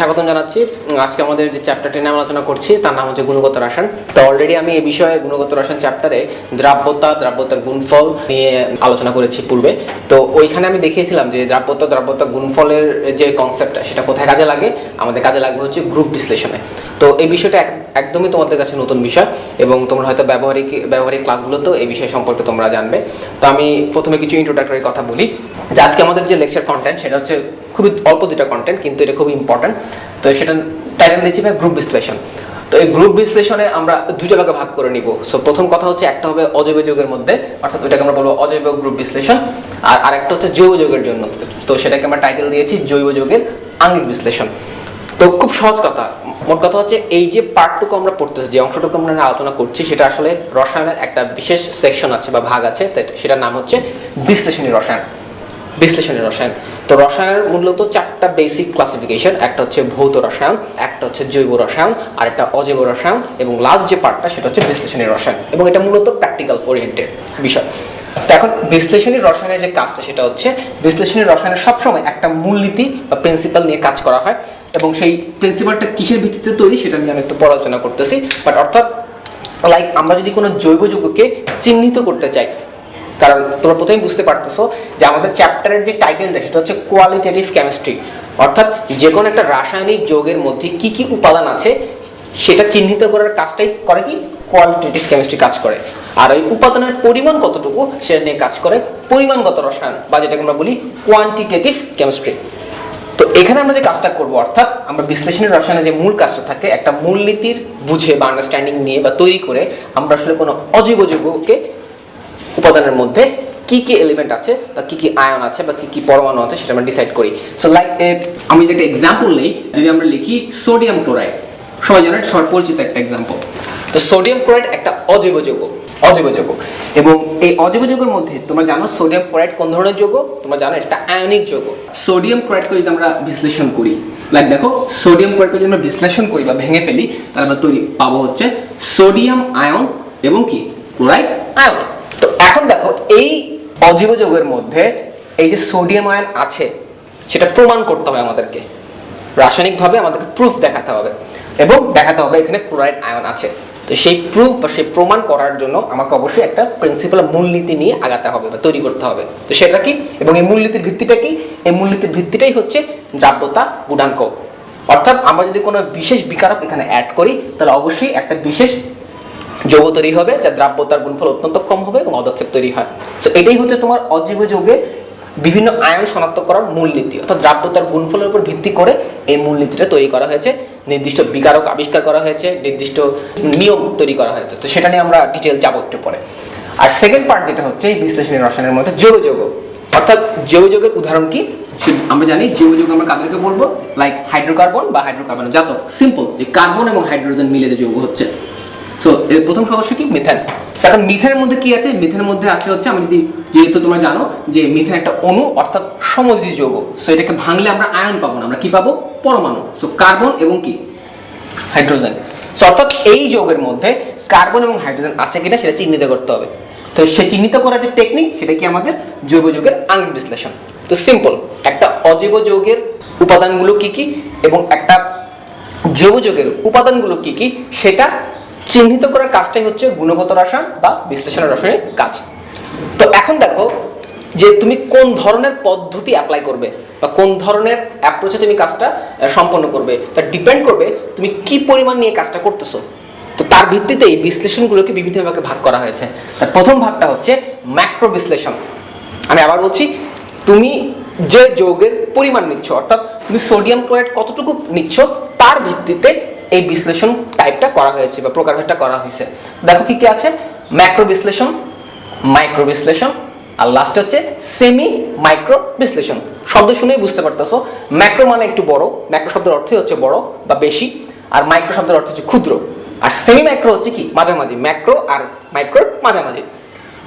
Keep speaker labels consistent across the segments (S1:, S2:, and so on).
S1: স্বাগতম জানাচ্ছি। আজকে আমাদের যে চ্যাপ্টারটি নিয়ে আলোচনা করছি, তার নাম হচ্ছে গুণগত রসায়ন। তো অলরেডি আমি এই বিষয়ে গুণগত রসায়ন চ্যাপ্টারে দ্রাব্যতা, দ্রাব্যতার গুণফল নিয়ে আলোচনা করেছি পূর্বে। তো ওইখানে আমি দেখিয়েছিলাম যে দ্রাব্যতা দ্রাব্যতা গুণফলের যে কনসেপ্টটা সেটা কোথায় কাজে লাগে? আমাদের কাজে লাগবে হচ্ছে গ্রুপ বিশ্লেষণে। তো এই বিষয়টা একদমই তোমাদের কাছে নতুন বিষয় এবং তোমরা হয়তো ব্যবহারিক ব্যবহারিক ক্লাসগুলোতেও এই বিষয় সম্পর্কে তোমরা জানবে। তো আমি প্রথমে কিছু ইন্ট্রোডাক্টরি কথা বলি। যে আজকে আমাদের যে লেকচার কন্টেন্ট সেটা হচ্ছে খুবই অল্প দুটা কন্টেন্ট কিন্তু এটা খুবই ইম্পর্টেন্ট তো সেটা টাইটেল দিচ্ছি ভাই গ্রুপ বিশ্লেষণ। তো এই গ্রুপ বিশ্লেষণে আমরা দুটো ভাগে ভাগ করে নিব। সো প্রথম কথা হচ্ছে একটা হবে অজৈব যৌগের মধ্যে, অর্থাৎ ওইটাকে আমরা বলব অজৈব গ্রুপ বিশ্লেষণ। আর আরেকটা হচ্ছে জৈব যৌগের জন্য। তো সেটাকে আমরা টাইটেল দিয়েছি জৈব যৌগের আঙ্গিক বিশ্লেষণ। তো খুব সহজ কথা মোট কথা হচ্ছে এই যে পার্টটুকু আমরা পড়তেছি, যে অংশটুকু আমরা আলোচনা করছি, সেটা আসলে রসায়নের একটা বিশেষ সেকশন আছে বা ভাগ আছে সেটার নাম হচ্ছে বিশ্লেষণী রসায়ন। বিশ্লেষণী রসায়ন। তো রসায়নের মূলত চারটা বেসিক ক্লাসিফিকেশন একটা হচ্ছে ভৌত রসায়ন, একটা হচ্ছে জৈব রসায়ন, আর একটা অজৈব রসায়ন, এবং লাস্ট যে পার্টটা সেটা হচ্ছে বিশ্লেষণী রসায়ন, এবং এটা মূলত প্র্যাকটিক্যাল ওরিয়েন্টেড বিষয়। তো এখন বিশ্লেষণী রসায়নের যে কাজটা, সেটা হচ্ছে বিশ্লেষণী রসায়নের সবসময় একটা মূলনীতি বা প্রিন্সিপাল নিয়ে কাজ করা হয়। এবং সেই প্রিন্সিপালটা কিসের ভিত্তিতে তৈরি সেটা নিয়ে আমি একটু পড়াশোনা করতেছি। বাট অর্থাৎ লাইক আমরা যদি কোনো জৈব যৌগকে চিহ্নিত করতে চাই, কারণ তোমরা প্রথমেই বুঝতে পারতেছো যে আমাদের চ্যাপ্টারের যে টাইটেলটা সেটা হচ্ছে কোয়ালিটেটিভ কেমিস্ট্রি অর্থাৎ যে কোনো একটা রাসায়নিক যৌগের মধ্যে কি কি উপাদান আছে, সেটা চিহ্নিত করার কাজটাই করে কি? কোয়ালিটেটিভ কেমিস্ট্রি কাজ করে। আর ওই উপাদানের পরিমাণ কতটুকু, সেটা নিয়ে কাজ করে পরিমাণগত রসায়ন, বা যেটাকে আমরা বলি কোয়ান্টিটেটিভ কেমিস্ট্রি তো এখানে আমরা যে কাজটা করব, অর্থাৎ আমরা বিশ্লেষণের রসায়নের যে মূল কাজটা থাকে, একটা মূলনীতির বুঝে বা আন্ডারস্ট্যান্ডিং নিয়ে বা তৈরি করে আমরা আসলে কোনো অজৈব যৌগকে উপাদানের মধ্যে কি কি এলিমেন্ট আছে বা কি কি আয়ন আছে বা কি কি পরমাণু আছে সেটা আমরা ডিসাইড করি। সো লাইক আমি যদি একটা এক্সাম্পল নেই, যদি আমরা লিখি সোডিয়াম ক্লোরাইড সবাই জানেন শর্ট পরিচিত একটা এক্সাম্পল তো সোডিয়াম ক্লোরাইড একটা অজৈব যৌগ। অজৈব যৌগ এবং এই অজৈব যৌগের মধ্যে তোমরা জানো সোডিয়াম ক্লোরাইড কোন ধরনের যৌগ তোমরা জানো এটা আয়নিক যৌগ সোডিয়াম ক্লোরাইডকে যদি আমরা বিশ্লেষণ করি লাইক দেখো, সোডিয়াম ক্লোরাইডকে যদি আমরা বিশ্লেষণ করি বা ভেঙে ফেলি, তাহলে আমরা তৈরি পাবো হচ্ছে সোডিয়াম আয়ন এবং কি? Chloride ion. তো এখন দেখো, এই অজীব যৌগের মধ্যে এই যে সোডিয়াম আয়ন আছে, সেটা প্রমাণ করতে হবে আমাদেরকে। রাসায়নিকভাবে আমাদেরকে প্রুফ দেখাতে হবে। এবং দেখাতে হবে এখানে ক্লোরাইড আয়ন আছে। তো সেই প্রুফ বা সেই প্রমাণ করার জন্য আমাকে অবশ্যই একটা প্রিন্সিপাল মূলনীতি নিয়ে আগাতে হবে বা তৈরি করতে হবে। তো সেটা কি? এবং এই মূলনীতির ভিত্তিটা কি? এই মূলনীতির ভিত্তিটাই হচ্ছে দ্রাব্যতা গুণাঙ্ক। অর্থাৎ আমরা যদি কোনো বিশেষ বিকারক এখানে অ্যাড করি, তাহলে অবশ্যই একটা বিশেষ যৌগ তৈরি হবে, যা দ্রাব্যতার গুণফল অত্যন্ত কম হবে এবং অদক্ষেপ তৈরি হয়। তো এটাই হচ্ছে তোমার অজৈব যৌগে বিভিন্ন আয়ন শনাক্ত করার মূলনীতি, অর্থাৎ দ্রাব্যতার গুণফলের উপর ভিত্তি করে এই মূলনীতিটা তৈরি করা হয়েছে। নির্দিষ্ট বিকারক আবিষ্কার করা হয়েছে, নির্দিষ্ট নিয়ম তৈরি করা হয়েছে। তো সেটা নিয়ে আমরা ডিটেল যাব একটু পরে। আর সেকেন্ড পার্ট যেটা হচ্ছে এই বিশ্লেষণী রসায়নের মধ্যে জৈব যৌগ অর্থাৎ জৈব যৌগের উদাহরণ কি? আমরা জানি জৈব যৌগ আমরা কাদেরকে বলব? লাইক হাইড্রোকার্বন বা হাইড্রোকার্বন যত সিম্পল যে কার্বন এবং হাইড্রোজেন মিলে যে যৌগ হচ্ছে। সো এর প্রথম সদস্য কি? মিথেন এখন মিথেনের মধ্যে কি আছে? মিথেনের মধ্যে আছে হচ্ছে, আমি যদি যেহেতু তোমরা জানো যে মিথেন একটা অণু, অর্থাৎ সমযোজী যৌগ। সো এটাকে ভাঙলে আমরা আয়ন পাবো না, আমরা কি পাবো? পরমাণু। সো কার্বন এবং কি? হাইড্রোজেন সো অর্থাৎ এই যৌগের মধ্যে কার্বন এবং হাইড্রোজেন আছে কিনা সেটা চিহ্নিত করতে হবে। তো সে চিহ্নিত করার যে টেকনিক সেটা কি আমাদের? জৈব যৌগের আঙ্গিক বিশ্লেষণ। তো সিম্পল একটা অজৈব যৌগের উপাদানগুলো কি কি এবং একটা জৈব যৌগের উপাদানগুলো কি কি, সেটা চিহ্নিত করার কাজটাই হচ্ছে গুণগত রসায়ন বা বিশ্লেষণ রসায়নের কাজ। তো এখন দেখো যে তুমি কোন ধরনের পদ্ধতি অ্যাপ্লাই করবে বা কোন ধরনের অ্যাপ্রোচে তুমি কাজটা সম্পন্ন করবে। তা ডিপেন্ড করবে তুমি কি পরিমাণ নিয়ে কাজটা করতেছো। তো তার ভিত্তিতে এই বিশ্লেষণগুলোকে বিভিন্ন ভাগে ভাগ করা হয়েছে। তার প্রথম ভাগটা হচ্ছে ম্যাক্রো বিশ্লেষণ। আমি আবার বলছি, তুমি যে যৌগের পরিমাণ নিচ্ছ, অর্থাৎ তুমি সোডিয়াম ক্লোরাইড কতটুকু নিচ্ছ, তার ভিত্তিতে এই বিশ্লেষণ টাইপটা করা হয়েছে বা প্রকারভেদটা করা হয়েছে। দেখো কি কি আছে? ম্যাক্রো বিশ্লেষণ মাইক্রো বিশ্লেষণ আর লাস্ট হচ্ছে সেমি মাইক্রো বিশ্লেষণ শব্দ শুনেই বুঝতে পারতেছো ম্যাক্রো মানে একটু বড় ম্যাক্রো শব্দের অর্থই হচ্ছে বড় বা বেশি, আর মাইক্রো শব্দের অর্থ হচ্ছে ক্ষুদ্র। আর সেমি মাইক্রো হচ্ছে কি? মাঝামাঝি ম্যাক্রো আর মাইক্রোর মাঝামাঝি।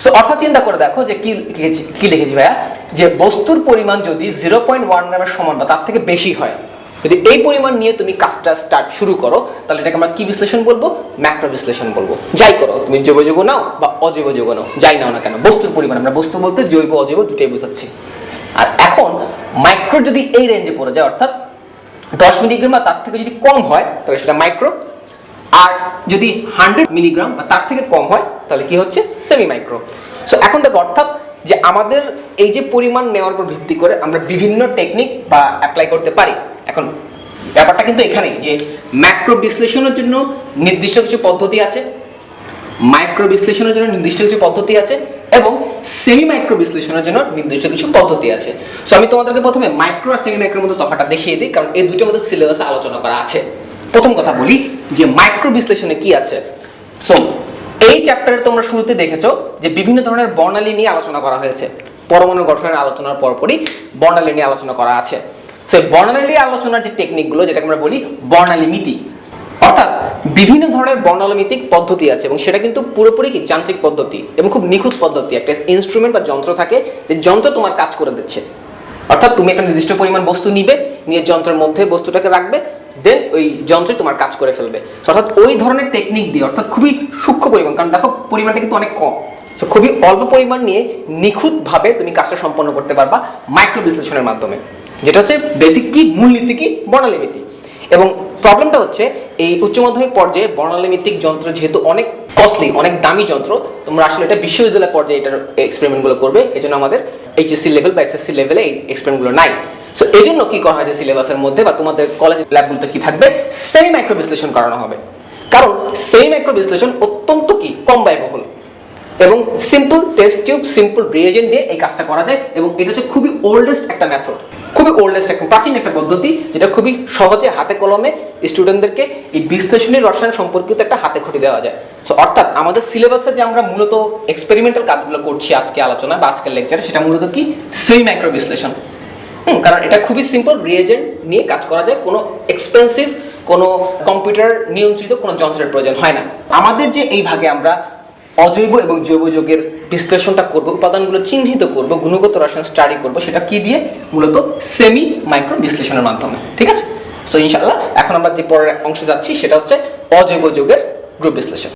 S1: সো অর্থাৎ চিন্তা করে দেখো যে কি লিখেছি কি লিখেছি ভাইয়া? যে বস্তুর পরিমাণ যদি জিরো পয়েন্ট ওয়ান গ্রামের সমান বা তার থেকে বেশি হয় যদি এই পরিমাণ নিয়ে তুমি কাজটা স্টার্ট শুরু করো, তাহলে এটাকে আমরা কি বিশ্লেষণ বলব? ম্যাক্রো বিশ্লেষণ বলব। যাই করো, তুমি জৈব যৌগ নাও বা অজৈব যৌগ নাও, যাই নাও না কেন, বস্তুর পরিমাণ, আমরা বস্তু বলতে জৈব, অজৈব দুটাই বোঝাচ্ছি। আর এখন মাইক্রো যদি এই রেঞ্জে পড়ে যায়, অর্থাৎ দশ মিলিগ্রাম বা তার থেকে যদি কম হয়, তাহলে সেটা মাইক্রো আর যদি হান্ড্রেড মিলিগ্রাম বা তার থেকে কম হয়, তাহলে কি হচ্ছে? সেমি মাইক্রো সো এখন দেখো, অর্থাৎ যে আমাদের এই যে পরিমাণ নেওয়ার উপর ভিত্তি করে আমরা বিভিন্ন টেকনিক বা অ্যাপ্লাই করতে পারি। এখন ব্যাপারটা কিন্তু এখানেই যে ম্যাক্রো বিশ্লেষণের জন্য নির্দিষ্ট কিছু পদ্ধতি আছে মাইক্রো বিশ্লেষণের জন্য নির্দিষ্ট কিছু পদ্ধতি আছে, এবং সেমি মাইক্রো বিশ্লেষণের জন্য নির্দিষ্ট কিছু পদ্ধতি আছে। সো আমি তোমাদেরকে প্রথমে মাইক্রো আর সেমি মাইক্রোর মধ্যে তফাৎটা দেখিয়ে দিই, কারণ এই দুটোর মধ্যে সিলেবাসে আলোচনা করা আছে। প্রথম কথা বলি যে মাইক্রো বিশ্লেষণে কি আছে। সো এই চ্যাপ্টারে তোমরা শুরুতে দেখেছ যে বিভিন্ন ধরনের বর্ণালী নিয়ে আলোচনা করা হয়েছে। পরমাণু গঠনের আলোচনার পরপরই বর্ণালী নিয়ে আলোচনা করা আছে। সো বর্ণালী আলোচনার যে টেকনিকগুলো যেটাকে আমরা বলি বর্ণালী মিতি, অর্থাৎ বিভিন্ন ধরনের বর্ণালমিতিক পদ্ধতি আছে এবং সেটা কিন্তু পুরোপুরি কি যান্ত্রিক পদ্ধতি এবং খুব নিখুঁত পদ্ধতি। একটা ইনস্ট্রুমেন্ট বা যন্ত্র থাকে যে যন্ত্র তোমার কাজ করে দিচ্ছে। অর্থাৎ তুমি একটা নির্দিষ্ট পরিমাণ বস্তু নিবে, নিয়ে যন্ত্রের মধ্যে বস্তুটাকে রাখবে দেন ওই যন্ত্রে তোমার কাজ করে ফেলবে। অর্থাৎ ওই ধরনের টেকনিক দিয়ে, অর্থাৎ খুবই সূক্ষ্ম পরিমাণ, কারণ দেখো পরিমাণটা কিন্তু অনেক কম। তো খুবই অল্প পরিমাণ নিয়ে নিখুঁতভাবে তুমি কাজটা সম্পন্ন করতে পারবা মাইক্রো বিশ্লেষণের মাধ্যমে। যেটা হচ্ছে বেসিক কি, মূলনীতি কি, বর্ণালীমিতি। এবং প্রবলেমটা হচ্ছে এই উচ্চ মাধ্যমিক পর্যায়ে বর্ণালীমিতিক যন্ত্র যেহেতু অনেক কস্টলি অনেক দামি যন্ত্র, তোমরা আসলে এটা বিশ্ববিদ্যালয় পর্যায়ে এটার এক্সপেরিমেন্টগুলো করবে এই জন্য আমাদের এইচএসসি লেভেল বা এসএসসি লেভেলে এই এক্সপেরিমেন্টগুলো নাই। সো এই জন্য কি করা হয়েছে সিলেবাসের মধ্যে বা তোমাদের কলেজ ল্যাবগুলোতে কি থাকবে? সেমি মাইক্রো বিশ্লেষণ করানো হবে। কারণ সেমি মাইক্রো বিশ্লেষণ অত্যন্ত কি, কম ব্যয়বহুল। এবং simple test tube simple reagent দিয়ে এই কাজটা করা যায় এবং এটা হচ্ছে খুবই ওল্ডেস্ট একটা মেথড খুবই ওল্ডেস্ট একটা প্রাচীন একটা পদ্ধতি যেটা খুবই সহজে হাতে কলমে স্টুডেন্টদেরকে এই বিশ্লেষণী রসায়ন সম্পর্কিত একটা হাতে খটি দেওয়া যায়। সো অর্থাৎ আমাদের সিলেবাসে যে আমরা মূলত এক্সপেরিমেন্টাল কাজগুলো করছি আজকে আলোচনা বা আজকের লেকচারে সেটা মূলত কি? সেমি মাইক্রো বিশ্লেষণ। হুম, কারণ এটা খুবই সিম্পল রিয়েজেন্ট নিয়ে কাজ করা যায় কোনো এক্সপেন্সিভ কোনো কম্পিউটার নিয়ন্ত্রিত কোনো যন্ত্রের প্রয়োজন হয় না। আমাদের যে এই ভাগে আমরা অজৈব এবং জৈব যৌগের বিশ্লেষণটা করব, উপাদানগুলো চিহ্নিত করব, গুণগত রসায়ন স্টাডি করব, সেটা কি দিয়ে? মূলত সেমি মাইক্রো বিশ্লেষণের মাধ্যমে, ঠিক আছে? সো ইনশাল্লাহ এখন আমরা যে পরের অংশে যাচ্ছি, সেটা হচ্ছে অজৈব যৌগের গ্রুপ বিশ্লেষণ।